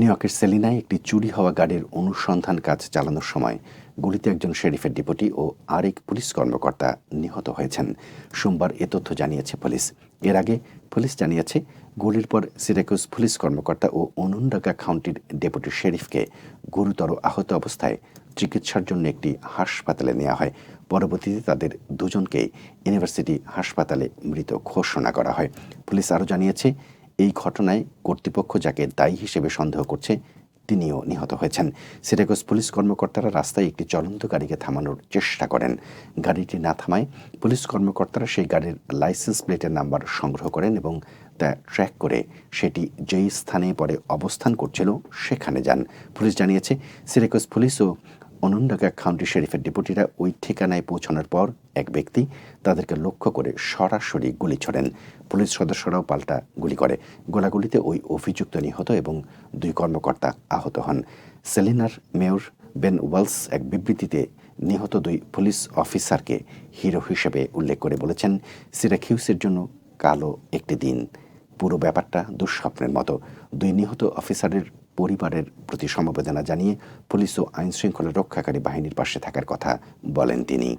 New ইয়র্কের সেলিনায় একটি চুরি হওয়া গাড়ির অনুসন্ধান কাজ চালানোর সময় গুলিতে একজন শেরিফের ডিপুটি ও আরেক পুলিশ কর্মকর্তা নিহত হয়েছেন। সোমবার এ তথ্য জানিয়েছে পুলিশ। এর আগে পুলিশ জানিয়েছে, গুলির পর সিরাকুজ পুলিশ কর্মকর্তা ও অনুন্ডাকা কাউন্টির ডেপুটি শেরিফকে গুরুতর আহত অবস্থায় চিকিৎসার জন্য একটি হাসপাতালে নেওয়া হয়। পরবর্তীতে তাদের দুজনকে ইউনিভার্সিটি হাসপাতালে মৃত ঘোষণা করা হয়। পুলিশ আরও জানিয়েছে এই ঘটনায় কর্তৃপক্ষ যাকে দায়ী হিসেবে সন্দেহ করছে, তিনিও নিহত হয়েছেন। সিরাকোজ পুলিশ কর্মকর্তারা রাস্তায় একটি চলন্ত গাড়িকে থামানোর চেষ্টা করেন। গাড়িটি না থামায় পুলিশ কর্মকর্তারা সেই গাড়ির লাইসেন্স প্লেটের নাম্বার সংগ্রহ করেন এবং তা ট্র্যাক করে সেটি যেই স্থানে পরে অবস্থান করছিল সেখানে যান। পুলিশ জানিয়েছে সিরাকোজ পুলিশ ও অনন্ডাগা কাউন্টি শেরিফের ডেপুটিরা ওই ঠিকানায় পৌঁছানোর পর এক ব্যক্তি তাদেরকে লক্ষ্য করে সরাসরি গুলি ছোড়েন। পুলিশ সদস্যরাও পাল্টা গুলি করে। গোলাগুলিতে ওই অভিযুক্ত নিহত এবং দুই কর্মকর্তা আহত হন। সেলিনার মেয়র বেন ওয়ালস এক বিবৃতিতে নিহত দুই পুলিশ অফিসারকে হিরো হিসেবে উল্লেখ করে বলেছেন, সিরাকিউসের জন্য কালো একটি দিন। পুরো ব্যাপারটা দুঃস্বপ্নের মতো। দুই নিহত অফিসারের পরিবারের প্রতি সমবেদনা জানিয়ে পুলিশ ও আইনশৃঙ্খলা রক্ষাকারী বাহিনীর পাশে থাকার কথা বলেন তিনি।